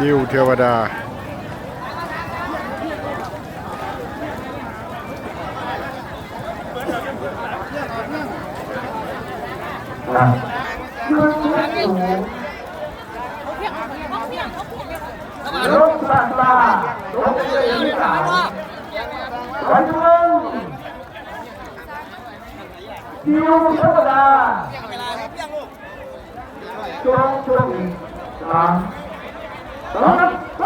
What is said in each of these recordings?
ดิวเทวดา ลูกสัตว์ลาลูกเสือสาววันเมืองดิวเทวดาจงจงสาม สองไป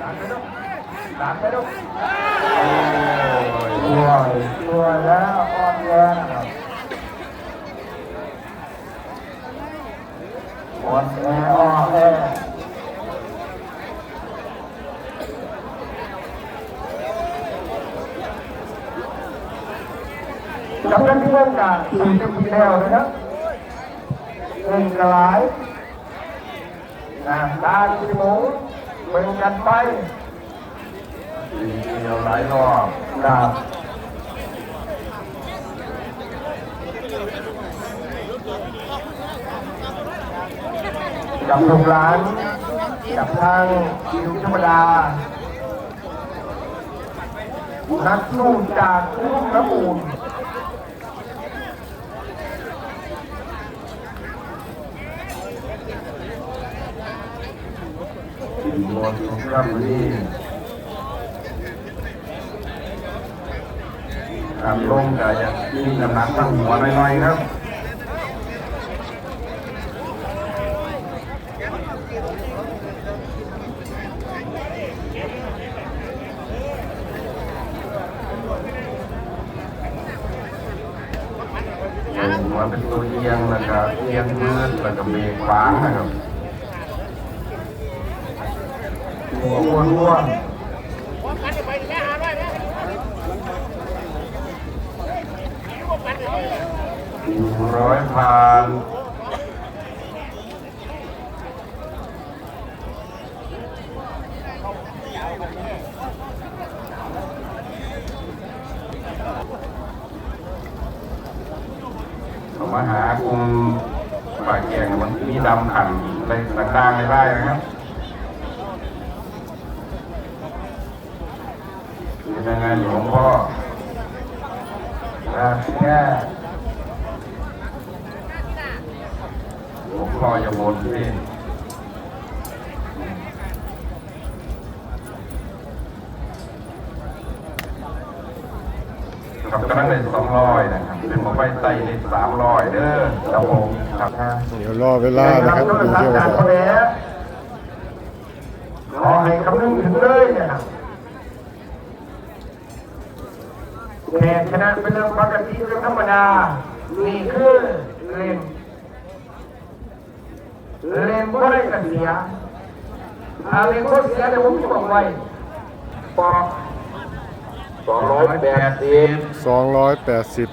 ดันไปลูกดันไปลูกช่วยช่วยแล้วอ่อนแรงครับอ่อนแออ่อนแอ จำเป็นที่เล่นกันสี่สิบปีแล้วนะครับเล่นกระไรนะตาจีหมูเป็นกันไปเดียวหลายรอบครับกับลูกหลานกับทางดิวธรรมดานักสู้จากทุ่งน้ำมูล ดินของครับวันนี้ครับลงก็จะมีน้ำหนักตั้งหัวน่อยๆครับหัวเป็นตัวเอียงแล้วก็เอียงมือแล้วก็เบรกขวางนะครับ หัวอ้วนร้อยผ่านเขามาหากลุ่มป่าแกงมันมีดำขันอะไรต่างๆในไร่นะครับ เป็นยังไงหลวงพ่อนะแค่หลวงพ่ออย่าบ่นสิครับกำลังได้สองร้อยนะครับ เป็นหมอไฟใส่ในสามร้อยเด้อครับผมครับเดี๋ยวรอเวลานะครับดิวเทวดาขอให้คำนึงถึงเลยเนี่ยครับ แข่ชนะเป็นเรื่องปกติเรื่องธรรมดา นี่คือเล่น เล่นก็ได้กระเสียถ้าเล่นก็เสียเดี๋ยวผมจะบอกไว้ปอกสองร้อยแปดสิบสองร้อยแปดสิบ